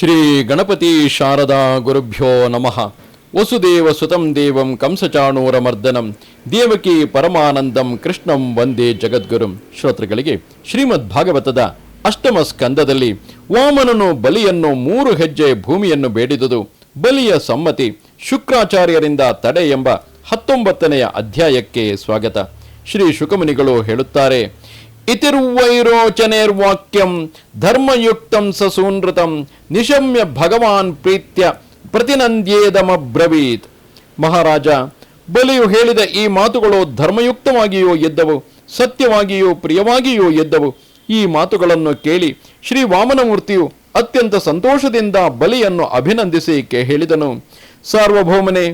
ಶ್ರೀ ಗಣಪತಿ ಶಾರದಾ ಗುರುಭ್ಯೋ ನಮಃ. ವಸುದೇವ ಸುತಂ ದೇವಂ ಕಂಸಚಾಣೂರ ಮರ್ದನಂ ದೇವಕಿ ಪರಮಾನಂದಂ ಕೃಷ್ಣಂ ವಂದೇ ಜಗದ್ಗುರುಂ. ಶ್ರೋತೃಗಳಿಗೆ ಶ್ರೀಮದ್ ಭಾಗವತದ ಅಷ್ಟಮ ಸ್ಕಂದದಲ್ಲಿ ವಾಮನನು ಬಲಿಯನ್ನು ಮೂರು ಹೆಜ್ಜೆ ಭೂಮಿಯನ್ನು ಬೇಡಿದುದು. ಬಲಿಯ ಸಮ್ಮತಿ ಶುಕ್ರಾಚಾರ್ಯರಿಂದ ತಡೆ ಎಂಬ ಹತ್ತೊಂಬತ್ತನೆಯ ಅಧ್ಯಾಯಕ್ಕೆ ಸ್ವಾಗತ. ಶ್ರೀ ಶುಕಮುನಿಗಳು ಹೇಳುತ್ತಾರೆ ಇತಿರ್ವೈರೋಚನೇರ್ವಾಕ್ಯಂ ಧರ್ಮಯುಕ್ತಂ ಸಸೂನೃತಂ ನಿಶಮ್ಯ ಭಗವಾನ್ ಪ್ರೀತ್ಯ ಪ್ರತಿನಂದ್ಯೇದಮಬ್ರವೀತ್. ಮಹಾರಾಜ, ಬಲಿಯು ಹೇಳಿದ ಈ ಮಾತುಗಳು ಧರ್ಮಯುಕ್ತವಾಗಿಯೋ ಎದ್ದವು, ಸತ್ಯವಾಗಿಯೋ ಪ್ರಿಯವಾಗಿಯೋ ಎದ್ದವು? ಈ ಮಾತುಗಳನ್ನು ಕೇಳಿ ಶ್ರೀ ವಾಮನಮೂರ್ತಿಯು ಅತ್ಯಂತ ಸಂತೋಷದಿಂದ ಬಲಿಯನ್ನು ಅಭಿನಂದಿಸಿ ಹೇಳಿದನು. ಸಾರ್ವಭೌಮನೆ,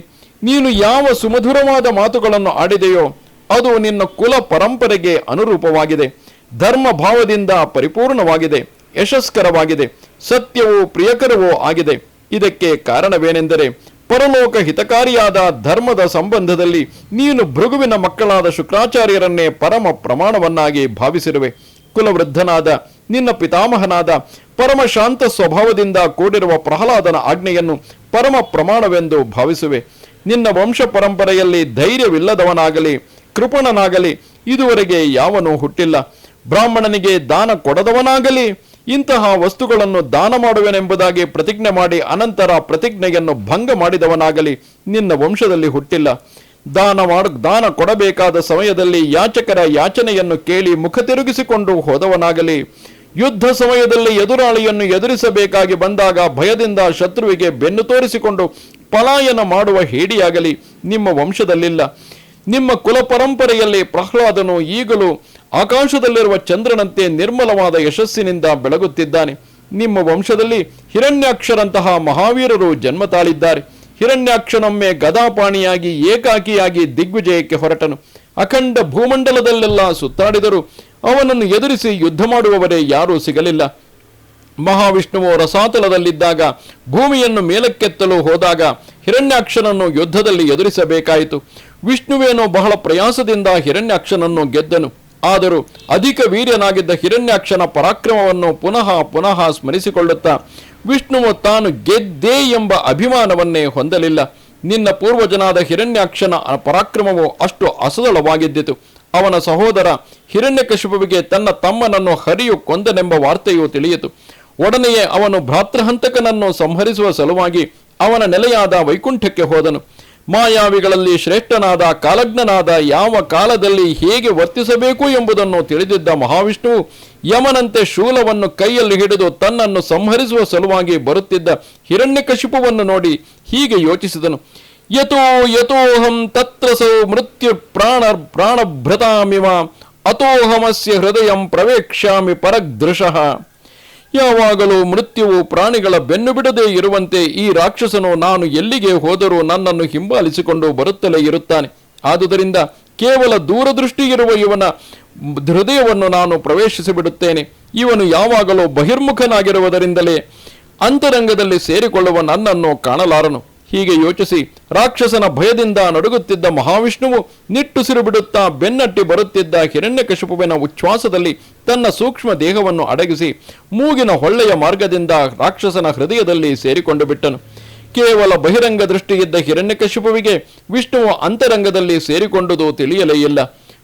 ನೀನು ಯಾವ ಸುಮಧುರವಾದ ಮಾತುಗಳನ್ನು ಆಡಿದೆಯೋ ಅದು ನಿನ್ನ ಕುಲ ಪರಂಪರೆಗೆ ಅನುರೂಪವಾಗಿದೆ. ಧರ್ಮ ಭಾವದಿಂದ ಪರಿಪೂರ್ಣವಾಗಿದೆ, ಯಶಸ್ಕರವಾಗಿದೆ, ಸತ್ಯವೂ ಪ್ರಿಯಕರವೂ ಆಗಿದೆ. ಇದಕ್ಕೆ ಕಾರಣವೇನೆಂದರೆ, ಪರಲೋಕ ಹಿತಕಾರಿಯಾದ ಧರ್ಮದ ಸಂಬಂಧದಲ್ಲಿ ನೀನು ಭೃಗುವಿನ ಮಕ್ಕಳಾದ ಶುಕ್ರಾಚಾರ್ಯರನ್ನೇ ಪರಮ ಪ್ರಮಾಣವನ್ನಾಗಿ ಭಾವಿಸಿರುವೆ. ಕುಲವೃದ್ಧನಾದ, ನಿನ್ನ ಪಿತಾಮಹನಾದ, ಪರಮ ಶಾಂತ ಸ್ವಭಾವದಿಂದ ಕೂಡಿರುವ ಪ್ರಹ್ಲಾದನ ಆಜ್ಞೆಯನ್ನು ಪರಮ ಪ್ರಮಾಣವೆಂದು ಭಾವಿಸುವೆ. ನಿನ್ನ ವಂಶ ಪರಂಪರೆಯಲ್ಲಿ ಧೈರ್ಯವಿಲ್ಲದವನಾಗಲಿ, ಕೃಪಣನಾಗಲಿ, ಇದುವರೆಗೆ ಯಾವನೂ ಹುಟ್ಟಿಲ್ಲ. ಬ್ರಾಹ್ಮಣನಿಗೆ ದಾನ ಕೊಡದವನಾಗಲಿ, ಇಂತಹ ವಸ್ತುಗಳನ್ನು ದಾನ ಮಾಡುವೆನೆಂಬುದಾಗಿ ಪ್ರತಿಜ್ಞೆ ಮಾಡಿ ಅನಂತರ ಪ್ರತಿಜ್ಞೆಯನ್ನು ಭಂಗ ಮಾಡಿದವನಾಗಲಿ, ನಿನ್ನ ವಂಶದಲ್ಲಿ ಹುಟ್ಟಿಲ್ಲ. ದಾನ ಮಾಡ, ದಾನ ಕೊಡಬೇಕಾದ ಸಮಯದಲ್ಲಿ ಯಾಚಕರ ಯಾಚನೆಯನ್ನು ಕೇಳಿ ಮುಖ ತಿರುಗಿಸಿಕೊಂಡು ಹೋದವನಾಗಲಿ, ಯುದ್ಧ ಸಮಯದಲ್ಲಿ ಎದುರಾಳಿಯನ್ನು ಎದುರಿಸಬೇಕಾಗಿ ಬಂದಾಗ ಭಯದಿಂದ ಶತ್ರುವಿಗೆ ಬೆನ್ನು ತೋರಿಸಿಕೊಂಡು ಪಲಾಯನ ಮಾಡುವ ಹೇಡಿಯಾಗಲಿ ನಿಮ್ಮ ವಂಶದಲ್ಲಿಲ್ಲ. ನಿಮ್ಮ ಕುಲ ಪರಂಪರೆಯಲ್ಲಿ ಪ್ರಹ್ಲಾದನು ಈಗಲೂ ಆಕಾಶದಲ್ಲಿರುವ ಚಂದ್ರನಂತೆ ನಿರ್ಮಲವಾದ ಯಶಸ್ಸಿನಿಂದ ಬೆಳಗುತ್ತಿದ್ದಾನೆ. ನಿಮ್ಮ ವಂಶದಲ್ಲಿ ಹಿರಣ್ಯಾಕ್ಷರಂತಹ ಮಹಾವೀರರು ಜನ್ಮ ತಾಳಿದ್ದಾರೆ ಹಿರಣ್ಯಾಕ್ಷನೊಮ್ಮೆ ಗದಾಪಾಣಿಯಾಗಿ, ಏಕಾಕಿಯಾಗಿ ದಿಗ್ವಿಜಯಕ್ಕೆ ಹೊರಟನು. ಅಖಂಡ ಭೂಮಂಡಲದಲ್ಲೆಲ್ಲ ಸುತ್ತಾಡಿದರು ಅವನನ್ನು ಎದುರಿಸಿ ಯುದ್ಧ ಮಾಡುವವರೇ ಯಾರೂ ಸಿಗಲಿಲ್ಲ. ಮಹಾವಿಷ್ಣುವು ರಸಾತಲದಲ್ಲಿದ್ದಾಗ, ಭೂಮಿಯನ್ನು ಮೇಲಕ್ಕೆತ್ತಲು ಹೋದಾಗ ಹಿರಣ್ಯಾಕ್ಷನನ್ನು ಯುದ್ಧದಲ್ಲಿ ಎದುರಿಸಬೇಕಾಯಿತು. ವಿಷ್ಣುವೇನೋ ಬಹಳ ಪ್ರಯಾಸದಿಂದ ಹಿರಣ್ಯಾಕ್ಷನನ್ನು ಗೆದ್ದನು. ಆದರೂ ಅಧಿಕ ವೀರ್ಯನಾಗಿದ್ದ ಹಿರಣ್ಯಾಕ್ಷನ ಪರಾಕ್ರಮವನ್ನು ಪುನಃ ಪುನಃ ಸ್ಮರಿಸಿಕೊಳ್ಳುತ್ತಾ, ವಿಷ್ಣುವು ತಾನು ಗೆದ್ದೇ ಎಂಬ ಅಭಿಮಾನವನ್ನೇ ಹೊಂದಲಿಲ್ಲ. ನಿನ್ನ ಪೂರ್ವಜನಾದ ಹಿರಣ್ಯಾಕ್ಷನ ಪರಾಕ್ರಮವು ಅಷ್ಟು ಅಸದಳವಾಗಿದ್ದಿತು. ಅವನ ಸಹೋದರ ಹಿರಣ್ಯಕಶಿಪುವಿಗೆ ತನ್ನ ತಮ್ಮನನ್ನು ಹರಿಯು ಕೊಂದನೆಂಬ ವಾರ್ತೆಯು ತಿಳಿಯಿತು. ಒಡನೆಯೇ ಅವನು ಭ್ರಾತೃಹಂತಕನನ್ನು ಸಂಹರಿಸುವ ಸಲುವಾಗಿ ಅವನ ನೆಲೆಯಾದ ವೈಕುಂಠಕ್ಕೆ ಹೋದನು. ಮಾಯಾವಿಗಳಲ್ಲಿ ಶ್ರೇಷ್ಠನಾದ, ಕಾಲಜ್ಞನಾದ ಯಾವ ಕಾಲದಲ್ಲಿ ಹೇಗೆ ವರ್ತಿಸಬೇಕು ಎಂಬುದನ್ನು ತಿಳಿದಿದ್ದ ಮಹಾವಿಷ್ಣು, ಯಮನಂತೆ ಶೂಲವನ್ನು ಕೈಯಲ್ಲಿ ಹಿಡಿದು ತನ್ನನ್ನು ಸಂಹರಿಸುವ ಸಲುವಾಗಿ ಬರುತ್ತಿದ್ದ ಹಿರಣ್ಯಕಶಿಪುವನ್ನು ನೋಡಿ ಹೀಗೆ ಯೋಚಿಸಿದನು. ಯತೋ ಯತೋಹಂ ತತ್ರ ಸೌ ಮೃತ್ಯು ಪ್ರಾಣ ಪ್ರಾಣಭೃತಾಮಿವ ಅತೋಹಮಸ್ಯ ಹೃದಯಂ ಪ್ರವೇಕ್ಷ್ಯಾಮಿ ಪರದೃಶಃ ಯಾವಾಗಲೂ ಮೃತ್ಯುವು ಪ್ರಾಣಿಗಳ ಬೆನ್ನು ಬಿಡದೆ ಇರುವಂತೆ ಈ ರಾಕ್ಷಸನು ನಾನು ಎಲ್ಲಿಗೆ ಹೋದರೂ ನನ್ನನ್ನು ಹಿಂಬಾಲಿಸಿಕೊಂಡು ಬರುತ್ತಲೇ ಇರುತ್ತಾನೆ. ಆದುದರಿಂದ ಕೇವಲ ದೂರದೃಷ್ಟಿ ಇರುವ ಇವನ ಹೃದಯವನ್ನು ನಾನು ಪ್ರವೇಶಿಸಿಬಿಡುತ್ತೇನೆ. ಇವನು ಯಾವಾಗಲೂ ಬಹಿರ್ಮುಖನಾಗಿರುವುದರಿಂದಲೇ ಅಂತರಂಗದಲ್ಲಿ ಸೇರಿಕೊಳ್ಳುವ ನನ್ನನ್ನು ಕಾಣಲಾರನು. ಹೀಗೆ ಯೋಚಿಸಿ ರಾಕ್ಷಸನ ಭಯದಿಂದ ನಡುಗುತ್ತಿದ್ದ ಮಹಾವಿಷ್ಣುವು ನಿಟ್ಟುಸಿರು ಬಿಡುತ್ತಾ ಬೆನ್ನಟ್ಟಿ ಬರುತ್ತಿದ್ದ ಹಿರಣ್ಯಕಶಿಪುವಿನ ಉಚ್ಛ್ವಾಸದಲ್ಲಿ ತನ್ನ ಸೂಕ್ಷ್ಮ ದೇಹವನ್ನು ಅಡಗಿಸಿ ಮೂಗಿನ ಹೊಳ್ಳೆಯ ಮಾರ್ಗದಿಂದ ರಾಕ್ಷಸನ ಹೃದಯದಲ್ಲಿ ಸೇರಿಕೊಂಡು ಬಿಟ್ಟನು. ಕೇವಲ ಬಹಿರಂಗ ದೃಷ್ಟಿಯಿದ್ದ ಹಿರಣ್ಯಕಶಿಪುವಿಗೆ ವಿಷ್ಣುವು ಅಂತರಂಗದಲ್ಲಿ ಸೇರಿಕೊಂಡುದು ತಿಳಿಯಲೇ ಇಲ್ಲ.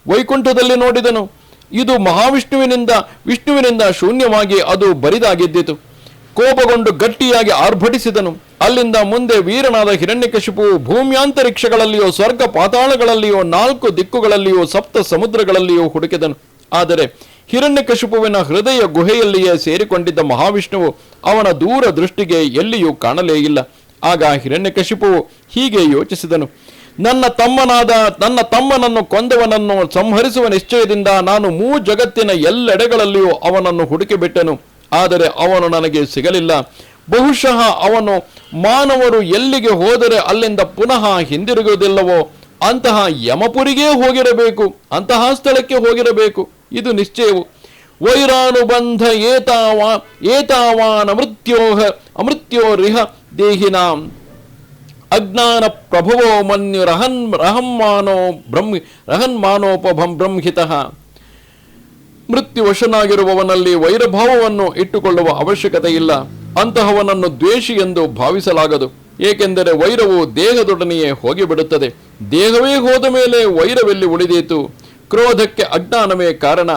ವೈಕುಂಠದಲ್ಲಿ ನೋಡಿದನು. ಇದು ಮಹಾವಿಷ್ಣುವಿನಿಂದ ವಿಷ್ಣುವಿನಿಂದ ಶೂನ್ಯವಾಗಿ ಅದು ಬರಿದಾಗಿದ್ದಿತು. ಕೋಪಗೊಂಡು ಗಟ್ಟಿಯಾಗಿ ಆರ್ಭಟಿಸಿದನು. ಅಲ್ಲಿಂದ ಮುಂದೆ ವೀರನಾದ ಹಿರಣ್ಯಕಶಿಪು ಭೂಮ್ಯಾಂತರಿಕ್ಷಗಳಲ್ಲಿಯೋ ಸ್ವರ್ಗ ಪಾತಾಳಗಳಲ್ಲಿಯೋ ನಾಲ್ಕು ದಿಕ್ಕುಗಳಲ್ಲಿಯೋ, ಸಪ್ತ ಸಮುದ್ರಗಳಲ್ಲಿಯೋ ಹುಡುಕಿದನು. ಆದರೆ ಹಿರಣ್ಯಕಶಿಪುವಿನ ಹೃದಯ ಗುಹೆಯಲ್ಲಿಯೇ ಸೇರಿಕೊಂಡಿದ್ದ ಮಹಾವಿಷ್ಣುವು ಅವನ ದೂರ ದೃಷ್ಟಿಗೆ ಎಲ್ಲಿಯೂ ಕಾಣಲೇ ಇಲ್ಲ. ಆಗ ಹಿರಣ್ಯಕಶಿಪು ಹೀಗೆ ಯೋಚಿಸಿದನು. ನನ್ನ ತಮ್ಮನಾದ, ನನ್ನ ತಮ್ಮನನ್ನು ಕೊಂದವನನ್ನು ಸಂಹರಿಸುವ ನಿಶ್ಚಯದಿಂದ ನಾನು ಮೂ ಜಗತ್ತಿನ ಎಲ್ಲೆಡೆಗಳಲ್ಲಿಯೂ ಅವನನ್ನು ಹುಡುಕಿಬಿಟ್ಟನು. ಆದರೆ ಅವನು ನನಗೆ ಸಿಗಲಿಲ್ಲ. ಬಹುಶಃ ಅವನು ಮಾನವರು ಎಲ್ಲಿಗೆ ಹೋದರೆ ಅಲ್ಲಿಂದ ಪುನಃ ಹಿಂದಿರುಗುವುದಿಲ್ಲವೋ, ಅಂತಹ ಯಮಪುರಿಗೇ ಹೋಗಿರಬೇಕು, ಅಂತಹ ಸ್ಥಳಕ್ಕೆ ಹೋಗಿರಬೇಕು. ಇದು ನಿಶ್ಚಯವು. ವೈರಾನುಬಂಧ ಏತಾವಾ, ಏತಾವಾನ ಅಮೃತ್ಯೋಹ ಅಮೃತ್ಯೋರಿಹ ದೇಹಿನಾಂ. ಅಜ್ಞಾನ ಪ್ರಭುವೋ ಮನ್ಯು ರಹನ್ ಮಾನೋ ಬ್ರಹ್ಮ, ರಹನ್ಮಾನೋಪಭಂ ಬ್ರಹ್ಮಿತಃ. ಮೃತ್ಯುವಶನಾಗಿರುವವನಲ್ಲಿ ವೈರಭಾವವನ್ನು ಇಟ್ಟುಕೊಳ್ಳುವ ಅವಶ್ಯಕತೆ ಇಲ್ಲ ಅಂತಹವನನ್ನು ದ್ವೇಷಿ ಎಂದು ಭಾವಿಸಲಾಗದು. ಏಕೆಂದರೆ ವೈರವು ದೇಹದೊಡನೆಯೇ ಹೋಗಿಬಿಡುತ್ತದೆ. ದೇಹವೇ ಹೋದ ಮೇಲೆ ವೈರವೆಲ್ಲಿ ಉಳಿದೀತು? ಕ್ರೋಧಕ್ಕೆ ಅಜ್ಞಾನವೇ ಕಾರಣ.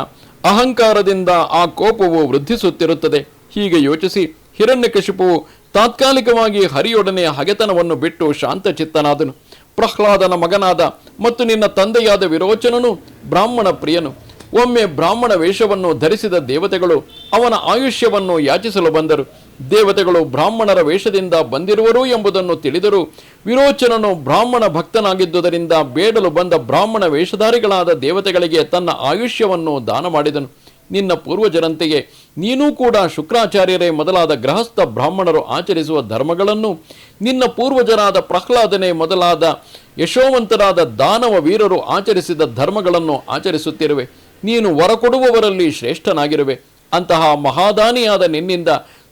ಅಹಂಕಾರದಿಂದ ಆ ಕೋಪವು ವೃದ್ಧಿಸುತ್ತಿರುತ್ತದೆ. ಹೀಗೆ ಯೋಚಿಸಿ ಹಿರಣ್ಯಕಶಿಪುವು ತಾತ್ಕಾಲಿಕವಾಗಿ ಹರಿಯೊಡನೆ ಹಗೆತನವನ್ನು ಬಿಟ್ಟು ಶಾಂತಚಿತ್ತನಾದನು. ಪ್ರಹ್ಲಾದನ ಮಗನಾದ ಮತ್ತು ನಿನ್ನ ತಂದೆಯಾದ ವಿರೋಚನನು ಬ್ರಾಹ್ಮಣ ಪ್ರಿಯನು. ಒಮ್ಮೆ ಬ್ರಾಹ್ಮಣ ವೇಷವನ್ನು ಧರಿಸಿದ ದೇವತೆಗಳು ಅವನ ಆಯುಷ್ಯವನ್ನು ಯಾಚಿಸಲು ಬಂದರು. ದೇವತೆಗಳು ಬ್ರಾಹ್ಮಣರ ವೇಷದಿಂದ ಬಂದಿರುವರು ಎಂಬುದನ್ನು ತಿಳಿದರು ವಿರೋಚನನು ಬ್ರಾಹ್ಮಣ ಭಕ್ತನಾಗಿದ್ದುದರಿಂದ ಬೇಡಲು ಬಂದ ಬ್ರಾಹ್ಮಣ ವೇಷಧಾರಿಗಳಾದ ದೇವತೆಗಳಿಗೆ ತನ್ನ ಆಯುಷ್ಯವನ್ನು ದಾನ ಮಾಡಿದನು. ನಿನ್ನ ಪೂರ್ವಜರಂತೆಯೇ ನೀನೂ ಕೂಡ ಶುಕ್ರಾಚಾರ್ಯರೇ ಮೊದಲಾದ ಗೃಹಸ್ಥ ಬ್ರಾಹ್ಮಣರು ಆಚರಿಸುವ ಧರ್ಮಗಳನ್ನು ನಿನ್ನ ಪೂರ್ವಜರಾದ ಪ್ರಹ್ಲಾದನೆ ಮೊದಲಾದ ಯಶೋವಂತರಾದ ದಾನವ ವೀರರು ಆಚರಿಸಿದ ಧರ್ಮಗಳನ್ನು ಆಚರಿಸುತ್ತಿರುವೆ. ನೀನು ವರಕೊಡುವವರಲ್ಲಿ ಶ್ರೇಷ್ಠನಾಗಿರುವೆ. ಅಂತಹ ಮಹಾದಾನಿಯಾದ ನಿನ್ನಿಂದ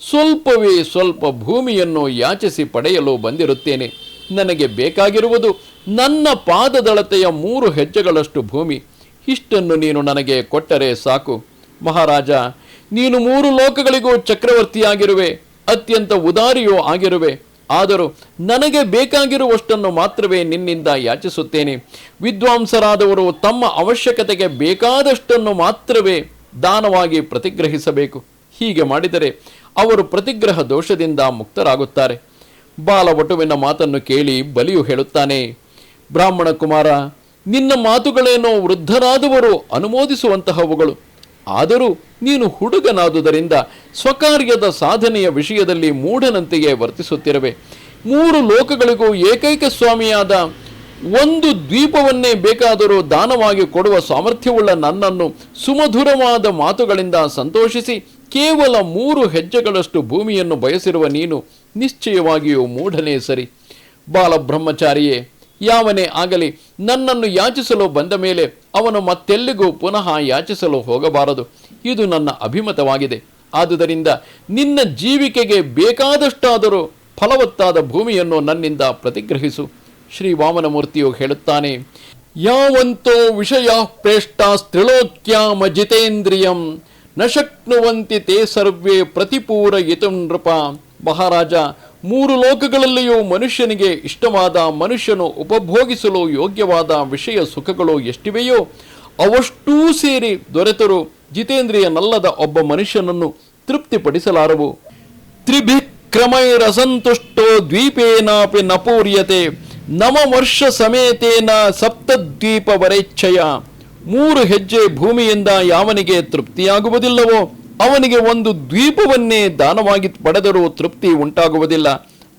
ಸ್ವಲ್ಪವೇ ಸ್ವಲ್ಪ ಭೂಮಿಯನ್ನು ಯಾಚಿಸಿ ಪಡೆಯಲು ಬಂದಿರುತ್ತೇನೆ. ನನಗೆ ಬೇಕಾಗಿರುವುದು ನನ್ನ ಪಾದದಳತೆಯ ಮೂರು ಹೆಜ್ಜೆಗಳಷ್ಟು ಭೂಮಿ. ಇಷ್ಟನ್ನು ನೀನು ನನಗೆ ಕೊಟ್ಟರೆ ಸಾಕು. ಮಹಾರಾಜ, ನೀನು ಮೂರು ಲೋಕಗಳಿಗೂ ಚಕ್ರವರ್ತಿಯಾಗಿರುವೆ. ಅತ್ಯಂತ ಉದಾರಿಯೂ ಆಗಿರುವೆ. ಆದರೂ ನನಗೆ ಬೇಕಾಗಿರುವಷ್ಟನ್ನು ಮಾತ್ರವೇ ನಿನ್ನಿಂದ ಯಾಚಿಸುತ್ತೇನೆ. ವಿದ್ವಾಂಸರಾದವರು ತಮ್ಮ ಅವಶ್ಯಕತೆಗೆ ಬೇಕಾದಷ್ಟನ್ನು ಮಾತ್ರವೇ ದಾನವಾಗಿ ಪ್ರತಿಗ್ರಹಿಸಬೇಕು. ಹೀಗೆ ಮಾಡಿದರೆ ಅವರು ಪ್ರತಿಗ್ರಹ ದೋಷದಿಂದ ಮುಕ್ತರಾಗುತ್ತಾರೆ. ಬಾಲವಟುವಿನ ಮಾತನ್ನು ಕೇಳಿ ಬಲಿಯು ಹೇಳುತ್ತಾನೆ, ಬ್ರಾಹ್ಮಣ ಕುಮಾರ, ನಿನ್ನ ಮಾತುಗಳೇನೋ ವೃದ್ಧರಾದವರು ಅನುಮೋದಿಸುವಂತಹವುಗಳು. ಆದರೂ ನೀನು ಹುಡುಗನಾದುದರಿಂದ ಸ್ವಕಾರ್ಯದ ಸಾಧನೆಯ ವಿಷಯದಲ್ಲಿ ಮೂಢನಂತೆಯೇ ವರ್ತಿಸುತ್ತಿರುವೆ. ಮೂರು ಲೋಕಗಳಿಗೂ ಏಕೈಕ ಸ್ವಾಮಿಯಾದ ಒಂದು ದ್ವೀಪವನ್ನೇ ಬೇಕಾದರೂ ದಾನವಾಗಿ ಕೊಡುವ ಸಾಮರ್ಥ್ಯವುಳ್ಳ ನನ್ನನ್ನು ಸುಮಧುರವಾದ ಮಾತುಗಳಿಂದ ಸಂತೋಷಿಸಿ ಕೇವಲ ಮೂರು ಹೆಜ್ಜೆಗಳಷ್ಟು ಭೂಮಿಯನ್ನು ಬಯಸಿರುವ ನೀನು ನಿಶ್ಚಯವಾಗಿಯೂ ಮೂಢನೇ ಸರಿ. ಬಾಲಬ್ರಹ್ಮಚಾರಿಯೇ ಯಾವನೇ ಆಗಲಿ ನನ್ನನ್ನು ಯಾಚಿಸಲು ಬಂದ ಮೇಲೆ ಅವನು ಮತ್ತೆಲ್ಲಿಗೂ ಪುನಃ ಯಾಚಿಸಲು ಹೋಗಬಾರದು. ಇದು ನನ್ನ ಅಭಿಮತವಾಗಿದೆ. ಆದುದರಿಂದ ನಿನ್ನ ಜೀವಿಕೆಗೆ ಬೇಕಾದಷ್ಟಾದರೂ ಫಲವತ್ತಾದ ಭೂಮಿಯನ್ನು ನನ್ನಿಂದ ಪ್ರತಿಗ್ರಹಿಸು. ಶ್ರೀ ವಾಮನಮೂರ್ತಿಯು ಹೇಳುತ್ತಾನೆ, ಯಾವಂತೋ ವಿಷಯ ಪ್ರೇಷ್ಟಾಸ್ತ್ರಿಲೋಕ್ಯಾಮ ಜಿತೇಂದ್ರಿಯಂ ನ ಶಕ್ನುವಂತಿ ತೇ ಸರ್ವೇ ಪ್ರತಿಪೂರಯಿತು ನೃಪ. ಮಹಾರಾಜ, ಮೂರು ಲೋಕಗಳಲ್ಲಿಯೂ ಮನುಷ್ಯನಿಗೆ ಇಷ್ಟವಾದ ಮನುಷ್ಯನು ಉಪಭೋಗಿಸಲು ಯೋಗ್ಯವಾದ ವಿಷಯ ಸುಖಗಳು ಎಷ್ಟಿವೆಯೋ, ಅವಷ್ಟೂ ಸೇರಿ ದೊರೆತರು ಜಿತೇಂದ್ರಿಯನಲ್ಲದ ಒಬ್ಬ ಮನುಷ್ಯನನ್ನು ತೃಪ್ತಿಪಡಿಸಲಾರವು. ತ್ರಿಭಿಕ್ರಮೈರಸಂತುಷ್ಟೋ ದ್ವೀಪೇನಾಪಿ ನಪೂರ್ಯತೆ ಪೂರ್ಯತೆ ನವ ವರ್ಷ ಸಮೇತೇನ ಸಪ್ತದ್ವೀಪ ವರೇಚ್ಛಯ ಮೂರು ಹೆಜ್ಜೆ ಭೂಮಿಯಿಂದ ಯಾವನಿಗೆ ತೃಪ್ತಿಯಾಗುವುದಿಲ್ಲವೋ ಅವನಿಗೆ ಒಂದು ದ್ವೀಪವನ್ನೇ ದಾನವಾಗಿ ಪಡೆದರೂ ತೃಪ್ತಿ ಉಂಟಾಗುವುದಿಲ್ಲ.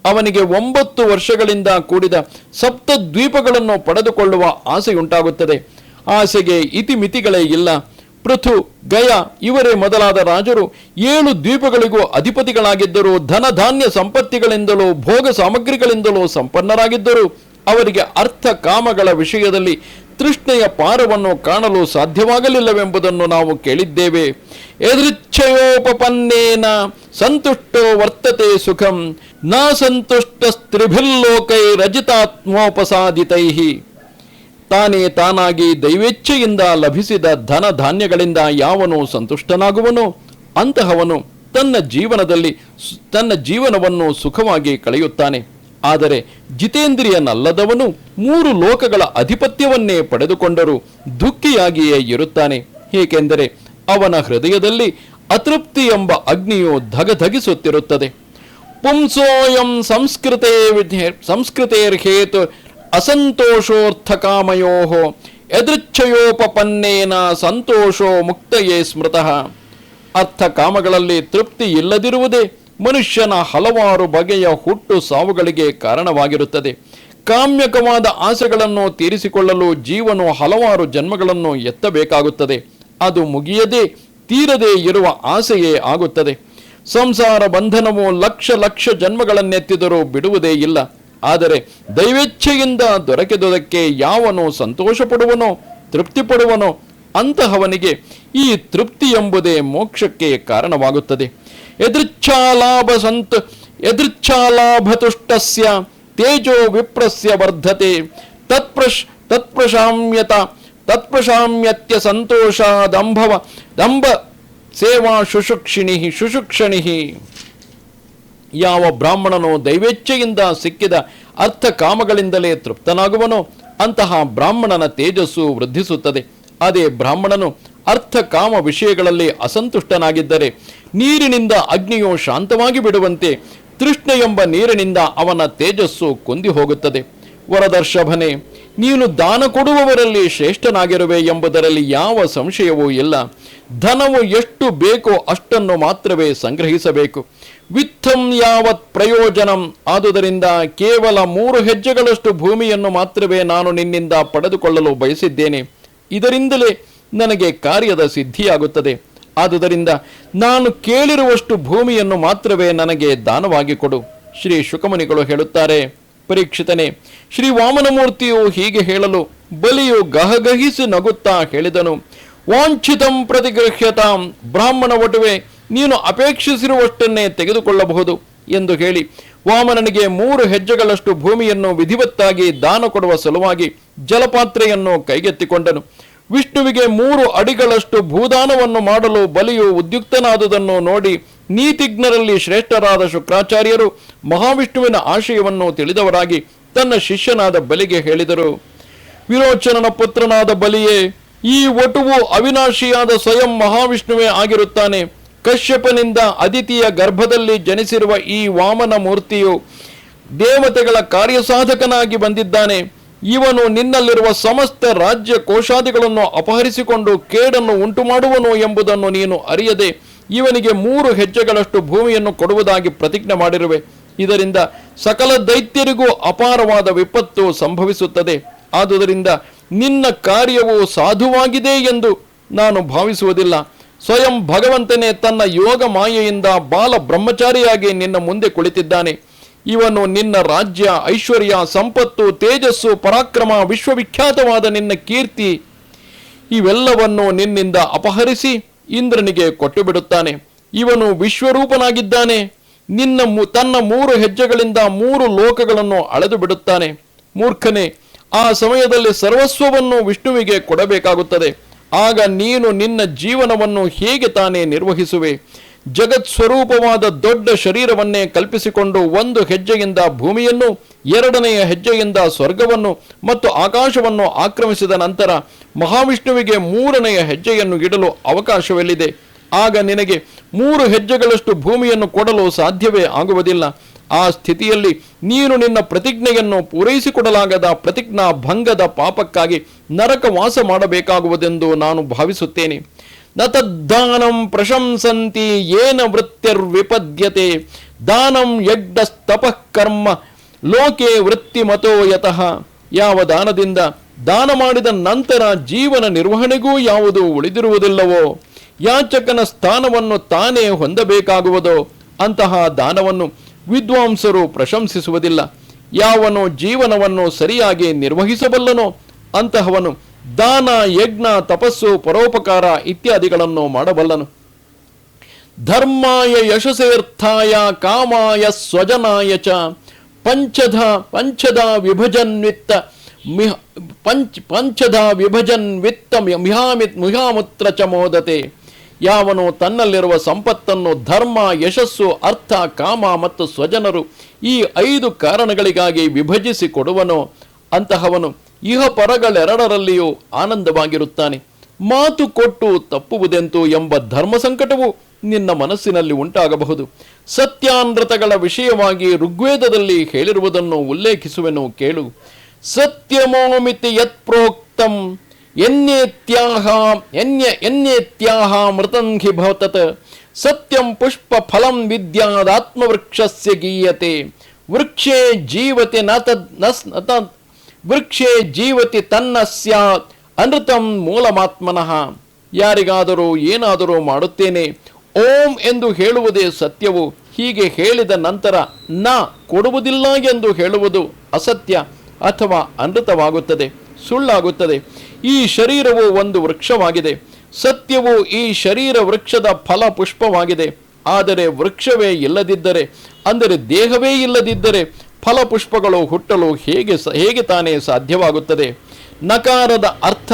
ಅವನಿಗೆ ಒಂಬತ್ತು ವರ್ಷಗಳಿಂದ ಕೂಡಿದ ಸಪ್ತ ದ್ವೀಪಗಳನ್ನು ಪಡೆದುಕೊಳ್ಳುವ ಆಸೆಯುಂಟಾಗುತ್ತದೆ. ಆಸೆಗೆ ಇತಿಮಿತಿಗಳೇ ಇಲ್ಲ. ಪೃಥು, ಗಯ, ಇವರೇ ಮೊದಲಾದ ರಾಜರು ಏಳು ದ್ವೀಪಗಳಿಗೂ ಅಧಿಪತಿಗಳಾಗಿದ್ದರು ಧನ ಧಾನ್ಯ ಸಂಪತ್ತಿಗಳಿಂದಲೂ ಭೋಗ ಸಾಮಗ್ರಿಗಳಿಂದಲೂ ಸಂಪನ್ನರಾಗಿದ್ದರು. ಅವರಿಗೆ ಅರ್ಥ ಕಾಮಗಳ ವಿಷಯದಲ್ಲಿ ತೃಷ್ಣೆಯ ಪಾರವನ್ನು ಕಾಣಲು ಸಾಧ್ಯವಾಗಲಿಲ್ಲವೆಂಬುದನ್ನು ನಾವು ಕೇಳಿದ್ದೇವೆ. ಎದೃಚ್ಛಯೋಪಪನ್ನೇನ ಸಂತುಷ್ಟೋ ವರ್ತತೆ ಸುಖಂ, ನ ಸಂತುಷ್ಟ ಸ್ತ್ರಿಭಿಲ್ಲೋಕೈ ರಜಿತಾತ್ಮೋಪಸಾದಿತೈ ತಾನೇ ತಾನಾಗಿ ದೈವೇಚ್ಛೆಯಿಂದ ಲಭಿಸಿದ ಧನ ಧಾನ್ಯಗಳಿಂದ ಯಾವನು ಸಂತುಷ್ಟನಾಗುವನೋ, ಅಂತಹವನು ತನ್ನ ಜೀವನದಲ್ಲಿ ತನ್ನ ಜೀವನವನ್ನು ಸುಖವಾಗಿ ಕಳೆಯುತ್ತಾನೆ. ಆದರೆ ಜಿತೇಂದ್ರಿಯನಲ್ಲದವನು ಮೂರು ಲೋಕಗಳ ಅಧಿಪತ್ಯವನ್ನೇ ಪಡೆದುಕೊಂಡರೂ ದುಃಖಿಯಾಗಿಯೇ ಇರುತ್ತಾನೆ. ಏಕೆಂದರೆ ಅವನ ಹೃದಯದಲ್ಲಿ ಅತೃಪ್ತಿ ಎಂಬ ಅಗ್ನಿಯು ಧಗಧಗಿಸುತ್ತಿರುತ್ತದೆ. ಪುಂಸೋಯಂ ಸಂಸ್ಕೃತೆ ಸಂಸ್ಕೃತೇರ್ಹೇತು ಅಸಂತೋಷೋರ್ಥಕಾಮಯೋ ಎದೃಚ್ಛಯೋಪಪನ್ನೇನ ಸಂತೋಷೋ ಮುಕ್ತಯೇ ಸ್ಮೃತಃ. ಅರ್ಥ ಕಾಮಗಳಲ್ಲಿ ತೃಪ್ತಿ ಇಲ್ಲದಿರುವುದೇ ಮನುಷ್ಯನ ಹಲವಾರು ಬಗೆಯ ಹುಟ್ಟು ಸಾವುಗಳಿಗೆ ಕಾರಣವಾಗಿರುತ್ತದೆ. ಕಾಮ್ಯಕವಾದ ಆಸೆಗಳನ್ನು ತೀರಿಸಿಕೊಳ್ಳಲು ಜೀವನು ಹಲವಾರು ಜನ್ಮಗಳನ್ನು ಎತ್ತಬೇಕಾಗುತ್ತದೆ. ಅದು ಮುಗಿಯದೆ ತೀರದೇ ಇರುವ ಆಸೆಯೇ ಆಗುತ್ತದೆ. ಸಂಸಾರ ಬಂಧನವು ಲಕ್ಷ ಲಕ್ಷ ಜನ್ಮಗಳನ್ನೆತ್ತಿದರೂ ಬಿಡುವುದೇ ಇಲ್ಲ. ಆದರೆ ದೈವೇಚ್ಛೆಯಿಂದ ದೊರಕಿದುದಕ್ಕೆ ಯಾವನು ಸಂತೋಷ ಪಡುವನೋ ತೃಪ್ತಿ ಪಡುವನೋ ಅಂತಹವನಿಗೆ ಈ ತೃಪ್ತಿ ಎಂಬುದೇ ಮೋಕ್ಷಕ್ಕೆ ಕಾರಣವಾಗುತ್ತದೆ. ಎದೃಚ್ಛಾಲಾಭ ಸಂತ ಎದೃಚ್ಛಾಲಾಭತುಷ್ಟಸ್ಯ ತೇಜೋ ವಿಪ್ರಸ್ಯ ವರ್ಧತೆ, ತತ್ಪ್ರಶ್, ತತ್ಪ್ರಶಾಮ್ಯತ ತತ್ಪ್ರಶಾಮ್ಯತ್ಯ ಸಂತೋಷಾದಂಭವ, ದಂಭ ಸೇವಾ ಶುಶುಕ್ಷಿಣಿ ಶುಶುಕ್ಷಣಿ ಯಾವ ಬ್ರಾಹ್ಮಣನು ದೈವೇಚ್ಛೆಯಿಂದ ಸಿಕ್ಕಿದ ಅರ್ಥ ಕಾಮಗಳಿಂದಲೇ ತೃಪ್ತನಾಗುವನೋ ಅಂತಹ ಬ್ರಾಹ್ಮಣನ ತೇಜಸ್ಸು ವೃದ್ಧಿಸುತ್ತದೆ. ಅದೇ ಬ್ರಾಹ್ಮಣನು ಅರ್ಥ ಕಾಮ ವಿಷಯಗಳಲ್ಲಿ ಅಸಂತುಷ್ಟನಾಗಿದ್ದರೆ ನೀರಿನಿಂದ ಅಗ್ನಿಯು ಶಾಂತವಾಗಿ ಬಿಡುವಂತೆ ತೃಷ್ಣೆ ಎಂಬ ನೀರಿನಿಂದ ಅವನ ತೇಜಸ್ಸು ಕುಂದಿ ಹೋಗುತ್ತದೆ ವರದರ್ಶಭನೆ, ನೀನು ದಾನ ಕೊಡುವವರಲ್ಲಿ ಶ್ರೇಷ್ಠನಾಗಿರುವೆ ಎಂಬುದರಲ್ಲಿ ಯಾವ ಸಂಶಯವೂ ಇಲ್ಲ. ಧನವು ಎಷ್ಟು ಬೇಕೋ ಅಷ್ಟನ್ನು ಮಾತ್ರವೇ ಸಂಗ್ರಹಿಸಬೇಕು. ವಿತ್ತಂ ಯಾವತ್ ಪ್ರಯೋಜನಂ, ಆದುದರಿಂದ ಕೇವಲ ಮೂರು ಹೆಜ್ಜೆಗಳಷ್ಟು ಭೂಮಿಯನ್ನು ಮಾತ್ರವೇ ನಾನು ನಿನ್ನಿಂದ ಪಡೆದುಕೊಳ್ಳಲು ಬಯಸಿದ್ದೇನೆ. ಇದರಿಂದಲೇ ನನಗೆ ಕಾರ್ಯದ ಸಿದ್ಧಿಯಾಗುತ್ತದೆ. ಆದುದರಿಂದ ನಾನು ಕೇಳಿರುವಷ್ಟು ಭೂಮಿಯನ್ನು ಮಾತ್ರವೇ ನನಗೆ ದಾನವಾಗಿ ಕೊಡು. ಶ್ರೀ ಶುಕಮುನಿಗಳು ಹೇಳುತ್ತಾರೆ ಪರೀಕ್ಷಿತನೇ. ಶ್ರೀ ವಾಮನಮೂರ್ತಿಯು ಹೀಗೆ ಹೇಳಲು, ಬಲಿಯು ಗಹಗಹಿಸಿ ನಗುತ್ತಾ ಹೇಳಿದನು, ವಾಂಛಿತಂ ಪ್ರತಿಗೃಹ್ಯತಾಂ, ಬ್ರಾಹ್ಮಣ ಒಟುವೆ ನೀನು ಅಪೇಕ್ಷಿಸಿರುವಷ್ಟನ್ನೇ ತೆಗೆದುಕೊಳ್ಳಬಹುದು, ಎಂದು ಹೇಳಿ, ವಾಮನನಿಗೆ ಮೂರು ಹೆಜ್ಜೆಗಳಷ್ಟು ಭೂಮಿಯನ್ನು ವಿಧಿವತ್ತಾಗಿ ದಾನ ಕೊಡುವ ಸಲುವಾಗಿ ಜಲಪಾತ್ರೆಯನ್ನು ಕೈಗೆತ್ತಿಕೊಂಡನು. ವಿಷ್ಣುವಿಗೆ ಮೂರು ಅಡಿಗಳಷ್ಟು ಭೂದಾನವನ್ನು ಮಾಡಲು ಬಲಿಯು ಉದ್ಯುಕ್ತನಾದುದನ್ನು ನೋಡಿ ನೀತಿಜ್ಞರಲ್ಲಿ ಶ್ರೇಷ್ಠರಾದ ಶುಕ್ರಾಚಾರ್ಯರು ಮಹಾವಿಷ್ಣುವಿನ ಆಶಯವನ್ನು ತಿಳಿದವರಾಗಿ ತನ್ನ ಶಿಷ್ಯನಾದ ಬಲಿಗೆ ಹೇಳಿದರು. ವಿರೋಚನನ ಪುತ್ರನಾದ ಬಲಿಯೇ, ಈ ಒಟುವು ಅವಿನಾಶಿಯಾದ ಸ್ವಯಂ ಮಹಾವಿಷ್ಣುವೇ ಆಗಿರುತ್ತಾನೆ. ಕಶ್ಯಪನಿಂದ ಅದಿತಿಯ ಗರ್ಭದಲ್ಲಿ ಜನಿಸಿರುವ ಈ ವಾಮನ ಮೂರ್ತಿಯು ದೇವತೆಗಳ ಕಾರ್ಯಸಾಧಕನಾಗಿ ಬಂದಿದ್ದಾನೆ. ಇವನು ನಿನ್ನಲ್ಲಿರುವ ಸಮಸ್ತ ರಾಜ್ಯ ಕೋಶಾದಿಗಳನ್ನು ಅಪಹರಿಸಿಕೊಂಡು ಕೇಡನ್ನು ಉಂಟು ಮಾಡುವನು ಎಂಬುದನ್ನು ನೀನು ಅರಿಯದೆ ಇವನಿಗೆ ಮೂರು ಹೆಜ್ಜೆಗಳಷ್ಟು ಭೂಮಿಯನ್ನು ಕೊಡುವುದಾಗಿ ಪ್ರತಿಜ್ಞೆ ಮಾಡಿರುವೆ. ಇದರಿಂದ ಸಕಲ ದೈತ್ಯರಿಗೂ ಅಪಾರವಾದ ವಿಪತ್ತು ಸಂಭವಿಸುತ್ತದೆ. ಆದುದರಿಂದ ನಿನ್ನ ಕಾರ್ಯವು ಸಾಧುವಾಗಿದೆ ಎಂದು ನಾನು ಭಾವಿಸುವುದಿಲ್ಲ. ಸ್ವಯಂ ಭಗವಂತನೇ ತನ್ನ ಯೋಗ ಮಾಯೆಯಿಂದ ಬಾಲ ಬ್ರಹ್ಮಚಾರಿಯಾಗಿ ನಿನ್ನ ಮುಂದೆ ಕುಳಿತಿದ್ದಾನೆ. ಇವನು ನಿನ್ನ ರಾಜ್ಯ, ಐಶ್ವರ್ಯ, ಸಂಪತ್ತು, ತೇಜಸ್ಸು, ಪರಾಕ್ರಮ, ವಿಶ್ವವಿಖ್ಯಾತವಾದ ನಿನ್ನ ಕೀರ್ತಿ, ಇವೆಲ್ಲವನ್ನು ನಿನ್ನಿಂದ ಅಪಹರಿಸಿ ಇಂದ್ರನಿಗೆ ಕೊಟ್ಟು ಬಿಡುತ್ತಾನೆ ಇವನು ವಿಶ್ವರೂಪನಾಗಿದ್ದಾನೆ. ನಿನ್ನ ತನ್ನ ಮೂರು ಹೆಜ್ಜೆಗಳಿಂದ ಮೂರು ಲೋಕಗಳನ್ನು ಅಳೆದು ಬಿಡುತ್ತಾನೆ ಮೂರ್ಖನೇ, ಆ ಸಮಯದಲ್ಲಿ ಸರ್ವಸ್ವವನ್ನು ವಿಷ್ಣುವಿಗೆ ಕೊಡಬೇಕಾಗುತ್ತದೆ. ಆಗ ನೀನು ನಿನ್ನ ಜೀವನವನ್ನು ಹೇಗೆ ತಾನೇ ನಿರ್ವಹಿಸುವೆ? ಜಗತ್ ಸ್ವರೂಪವಾದ ದೊಡ್ಡ ಶರೀರವನ್ನೇ ಕಲ್ಪಿಸಿಕೊಂಡು ಒಂದು ಹೆಜ್ಜೆಯಿಂದ ಭೂಮಿಯನ್ನು, ಎರಡನೆಯ ಹೆಜ್ಜೆಯಿಂದ ಸ್ವರ್ಗವನ್ನು ಮತ್ತು ಆಕಾಶವನ್ನು ಆಕ್ರಮಿಸಿದ ನಂತರ ಮಹಾವಿಷ್ಣುವಿಗೆ ಮೂರನೆಯ ಹೆಜ್ಜೆಯನ್ನು ಇಡಲು ಅವಕಾಶವೆಲ್ಲಿದೆ. ಆಗ ನಿನಗೆ ಮೂರು ಹೆಜ್ಜೆಗಳಷ್ಟು ಭೂಮಿಯನ್ನು ಕೊಡಲು ಸಾಧ್ಯವೇ ಆಗುವುದಿಲ್ಲ. ಆ ಸ್ಥಿತಿಯಲ್ಲಿ ನೀನು ನಿನ್ನ ಪ್ರತಿಜ್ಞೆಯನ್ನು ಪೂರೈಸಿಕೊಡಲಾಗದ ಪ್ರತಿಜ್ಞಾ ಭಂಗದ ಪಾಪಕ್ಕಾಗಿ ನರಕವಾಸ ಮಾಡಬೇಕಾಗುವುದೆಂದು ನಾನು ಭಾವಿಸುತ್ತೇನೆ. ನ ತದ್ದಾನಂ ಪ್ರಶಂಸಂತಿ ಏನ ವೃತ್ತಿರ್ವಿಪದ್ಯತೆ ದಾನಂ ಯಡ್ಡಸ್ತಪಃ ಕರ್ಮ, ಲೋಕೆ ವೃತ್ತಿಮತೋ ಯತಃ. ಯಾವ ದಾನದಿಂದ ದಾನ ಮಾಡಿದ ನಂತರ ಜೀವನ ನಿರ್ವಹಣೆಗೂ ಯಾವುದು ಉಳಿದಿರುವುದಿಲ್ಲವೋ? ಯಾಚಕನ ಸ್ಥಾನವನ್ನು ತಾನೇ ಹೊಂದಬೇಕಾಗುವುದೋ? ಅಂತಹ ದಾನವನ್ನು ವಿದ್ವಾಂಸರು ಪ್ರಶಂಸಿಸುವುದಿಲ್ಲ. ಯಾವನು ಜೀವನವನ್ನು ಸರಿಯಾಗಿ ನಿರ್ವಹಿಸಬಲ್ಲನೋ, ಅಂತಹವನು ದಾನ, ಯಜ್ಞ, ತಪಸ್ಸು, ಪರೋಪಕಾರ ಇತ್ಯಾದಿಗಳನ್ನು ಮಾಡಬಲ್ಲನು. ಧರ್ಮಾಯ ಯಶಸೇರ್ಥಾಯ, ಕಾಮಾಯ ಸ್ವಜನಾಯ ಚ, ಪಂಚಧ ಪಂಚದ ವಿಭಜನ್ ವಿತ್ತ ಮಿಹ, ಪಂಚ, ಪಂಚಧ ವಿಭಜನ್ ವಿತ್ತ ಮಿಹಾಮಿತ್ ಮುಹಾಮುತ್ರ ಚ ಮೋದತೆ. ಯಾವನು ತನ್ನಲ್ಲಿರುವ ಸಂಪತ್ತನ್ನು ಧರ್ಮ, ಯಶಸ್ಸು, ಅರ್ಥ, ಕಾಮ ಮತ್ತು ಸ್ವಜನರು ಈ ಐದು ಕಾರಣಗಳಿಗಾಗಿ ವಿಭಜಿಸಿ ಕೊಡುವನೋ ಅಂತಹವನು. ಇಹ ಪರಗಳೆರಡರಲ್ಲಿಯೂ ಆನಂದವಾಗಿರುತ್ತಾನೆ. ಮಾತು ಕೊಟ್ಟು ತಪ್ಪುವುದೆಂತು ಎಂಬ ಧರ್ಮ ಸಂಕಟವು ನಿನ್ನ ಮನಸ್ಸಿನಲ್ಲಿ ಉಂಟಾಗಬಹುದು. ಸತ್ಯಾನೃತಗಳ ವಿಷಯವಾಗಿ ಋಗ್ವೇದದಲ್ಲಿ ಹೇಳಿರುವುದನ್ನು ಉಲ್ಲೇಖಿಸುವೆನು, ಕೇಳು. ಸತ್ಯಮೋಮಿತಿ ಯತ್ ಪ್ರೋಕ್ತಂ ಎನ್ನೇತ್ಯಾಹ ಎನ್ಯ ಎನ್ನೇತ್ಯಾಹ ಮೃತಂ ಹಿ ಭವತತ್. ಸತ್ಯಂ ಪುಷ್ಪ ಫಲಂ ವಿದ್ಯಾದಾತ್ಮವೃಕ್ಷಸ್ಯ ಗೀಯತೆ. ವೃಕ್ಷೇ ಜೀವತೆ ನ ತದ್ ವೃಕ್ಷೇ ಜೀವತಿ ತನ್ನ ಸ್ಯಾತ್, ಅನೃತಂ ಮೂಲಮಾತ್ಮನಃ. ಯಾರಿಗಾದರೂ ಏನಾದರೂ ಮಾಡುತ್ತೇನೆ, ಓಂ ಎಂದು ಹೇಳುವುದೇ ಸತ್ಯವು, ಹೀಗೆ ಹೇಳಿದ ನಂತರ ನ ಕೊಡುವುದಿಲ್ಲ ಎಂದು ಹೇಳುವುದು ಅಸತ್ಯ ಅಥವಾ ಅನೃತವಾಗುತ್ತದೆ, ಸುಳ್ಳಾಗುತ್ತದೆ. ಈ ಶರೀರವು ಒಂದು ವೃಕ್ಷವಾಗಿದೆ. ಸತ್ಯವು ಈ ಶರೀರ ವೃಕ್ಷದ ಫಲ ಪುಷ್ಪವಾಗಿದೆ. ಆದರೆ ವೃಕ್ಷವೇ ಇಲ್ಲದಿದ್ದರೆ, ಅಂದರೆ ದೇಹವೇ ಇಲ್ಲದಿದ್ದರೆ ಫಲಪುಷ್ಪಗಳು ಹುಟ್ಟಲು ಹೇಗೆ ಹೇಗೆ ತಾನೇ ಸಾಧ್ಯವಾಗುತ್ತದೆ? ನಕಾರದ ಅರ್ಥ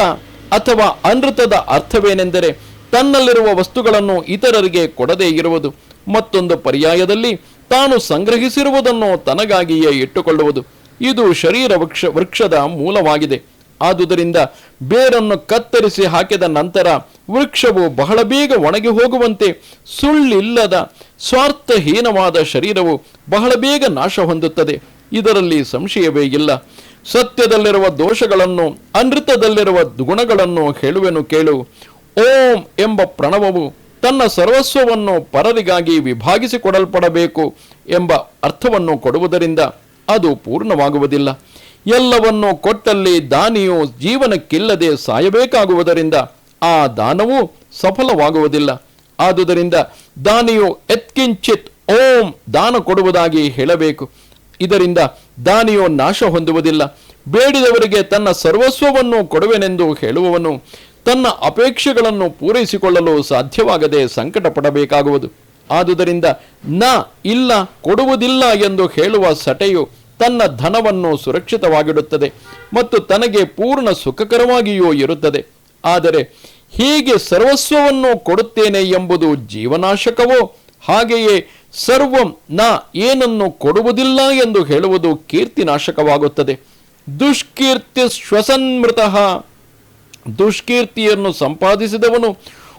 ಅಥವಾ ಅನೃತದ ಅರ್ಥವೇನೆಂದರೆ ತನ್ನಲ್ಲಿರುವ ವಸ್ತುಗಳನ್ನು ಇತರರಿಗೆ ಕೊಡದೇ ಇರುವುದು. ಮತ್ತೊಂದು ಪರ್ಯಾಯದಲ್ಲಿ ತಾನು ಸಂಗ್ರಹಿಸಿರುವುದನ್ನು ತನಗಾಗಿಯೇ ಇಟ್ಟುಕೊಳ್ಳುವುದು. ಇದು ಶರೀರ ವೃಕ್ಷ, ವೃಕ್ಷದ ಮೂಲವಾಗಿದೆ. ಆದುದರಿಂದ ಬೇರನ್ನು ಕತ್ತರಿಸಿ ಹಾಕಿದ ನಂತರ ವೃಕ್ಷವು ಬಹಳ ಬೇಗ ಒಣಗಿ ಹೋಗುವಂತೆ ಸುಳ್ಳಿಲ್ಲದ ಸ್ವಾರ್ಥಹೀನವಾದ ಶರೀರವು ಬಹಳ ಬೇಗ ನಾಶ ಹೊಂದುತ್ತದೆ. ಇದರಲ್ಲಿ ಸಂಶಯವೇ ಇಲ್ಲ. ಸತ್ಯದಲ್ಲಿರುವ ದೋಷಗಳನ್ನು, ಅನೃತದಲ್ಲಿರುವ ಗುಣಗಳನ್ನು ಹೇಳುವೆನು ಕೇಳು. ಓಂ ಎಂಬ ಪ್ರಣವವು ತನ್ನ ಸರ್ವಸ್ವವನ್ನು ಪರರಿಗಾಗಿ ವಿಭಾಗಿಸಿಕೊಡಲ್ಪಡಬೇಕು ಎಂಬ ಅರ್ಥವನ್ನು ಕೊಡುವುದರಿಂದ ಅದು ಪೂರ್ಣವಾಗುವುದಿಲ್ಲ. ಎಲ್ಲವನ್ನು ಕೊಟ್ಟಲ್ಲಿ ದಾನಿಯು ಜೀವನಕ್ಕಿಲ್ಲದೆ ಸಾಯಬೇಕಾಗುವುದರಿಂದ ಆ ದಾನವು ಸಫಲವಾಗುವುದಿಲ್ಲ. ಆದುದರಿಂದ ದಾನಿಯು ಎತ್ಕಿಂಚಿತ್ ಓಂ ದಾನ ಕೊಡುವುದಾಗಿ ಹೇಳಬೇಕು. ಇದರಿಂದ ದಾನಿಯು ನಾಶ ಹೊಂದುವುದಿಲ್ಲ. ಬೇಡಿದವರಿಗೆ ತನ್ನ ಸರ್ವಸ್ವವನ್ನು ಕೊಡುವೆನೆಂದು ಹೇಳುವವನು ತನ್ನ ಅಪೇಕ್ಷೆಗಳನ್ನು ಪೂರೈಸಿಕೊಳ್ಳಲು ಸಾಧ್ಯವಾಗದೆ ಸಂಕಟ ಪಡಬೇಕಾಗುವುದು ಆದುದರಿಂದ ನ ಇಲ್ಲ ಕೊಡುವುದಿಲ್ಲ ಎಂದು ಹೇಳುವ ಸಟೆಯು ತನ್ನ ಧನವನ್ನು ಸುರಕ್ಷಿತವಾಗಿಡುತ್ತದೆ ಮತ್ತು ತನಗೆ ಪೂರ್ಣ ಸುಖಕರವಾಗಿಯೂ ಇರುತ್ತದೆ. ಆದರೆ ಹೀಗೆ ಸರ್ವಸ್ವವನ್ನು ಕೊಡುತ್ತೇನೆ ಎಂಬುದು ಜೀವನಾಶಕವೋ, ಹಾಗೆಯೇ ಸರ್ವಂ ನ ಏನನ್ನು ಕೊಡುವುದಿಲ್ಲ ಎಂದು ಹೇಳುವುದು ಕೀರ್ತಿನಾಶಕವಾಗುತ್ತದೆ. ದುಷ್ಕೀರ್ತಿ ಶ್ವಸನ್ಮೃತ. ದುಷ್ಕೀರ್ತಿಯನ್ನು ಸಂಪಾದಿಸಿದವನು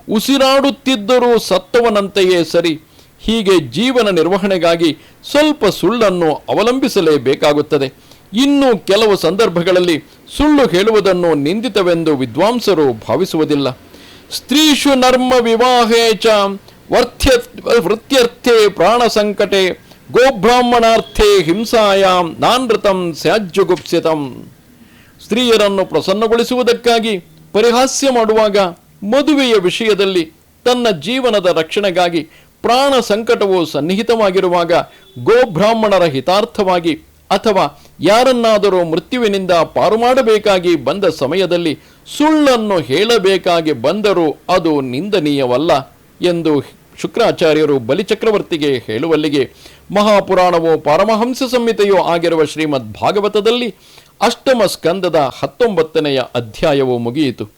ಉಸಿರಾಡುತ್ತಿದ್ದರೂ ಸತ್ತವನಂತೆಯೇ ಸರಿ. ಹೀಗೆ ಜೀವನ ನಿರ್ವಹಣೆಗಾಗಿ ಸ್ವಲ್ಪ ಸುಳ್ಳನ್ನು ಅವಲಂಬಿಸಲೇಬೇಕಾಗುತ್ತದೆ. ಇನ್ನು ಕೆಲವು ಸಂದರ್ಭಗಳಲ್ಲಿ ಸುಳ್ಳು ಹೇಳುವುದನ್ನು ನಿಂದಿತವೆಂದು ವಿದ್ವಾಂಸರು ಭಾವಿಸುವುದಿಲ್ಲ. ಸ್ತ್ರೀಷು ನರ್ಮ ವಿವಾಹೇ ಚ ವರ್ಥ್ಯ ವೃತ್ಯರ್ಥೆ ಪ್ರಾಣ ಸಂಕಟೆ ಗೋಬ್ರಾಹ್ಮಣಾರ್ಥೆ ಹಿಂಸಾಯಾಂ ನಾನೃತಂ ಸ್ಯಾಜ್ಯಗುಪ್ಸಿತಂ ಸ್ತ್ರೀಯರನ್ನು ಪ್ರಸನ್ನಗೊಳಿಸುವುದಕ್ಕಾಗಿ ಪರಿಹಾಸ್ಯ ಮಾಡುವಾಗ ಮದುವೆಯ ವಿಷಯದಲ್ಲಿ ತನ್ನ ಜೀವನದ ರಕ್ಷಣೆಗಾಗಿ ಪ್ರಾಣ ಸಂಕಟವು ಸನ್ನಿಹಿತವಾಗಿರುವಾಗ ಗೋಬ್ರಾಹ್ಮಣರ ಹಿತಾರ್ಥವಾಗಿ ಅಥವಾ ಯಾರನ್ನಾದರೂ ಮೃತ್ಯುವಿನಿಂದ ಪಾರು ಮಾಡಬೇಕಾಗಿ ಬಂದ ಸಮಯದಲ್ಲಿ ಸುಳ್ಳನ್ನು ಹೇಳಬೇಕಾಗಿ ಬಂದರೂ ಅದು ನಿಂದನೀಯವಲ್ಲ ಎಂದು ಶುಕ್ರಾಚಾರ್ಯರು ಬಲಿಚಕ್ರವರ್ತಿಗೆ ಹೇಳುವಲ್ಲಿಗೆ ಮಹಾಪುರಾಣವು ಪರಮಹಂಸ ಸಂಹಿತೆಯೂ ಆಗಿರುವ ಶ್ರೀಮದ್ ಭಾಗವತದಲ್ಲಿ ಅಷ್ಟಮ ಸ್ಕಂದದ ಹತ್ತೊಂಬತ್ತನೆಯ ಅಧ್ಯಾಯವು ಮುಗಿಯಿತು.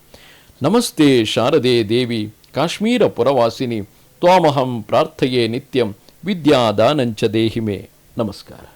ನಮಸ್ತೆ ಶಾರದೆ ದೇವಿ, ಕಾಶ್ಮೀರ ಪುರವಾಸಿನಿ, ತ್ವಾಮಹಂ ಪ್ರಾರ್ಥೆಯೇ ನಿತ್ಯಂ, ವಿದ್ಯಾದಾನಂಚ ದೇಹಿಮೆ. ನಮಸ್ಕಾರ.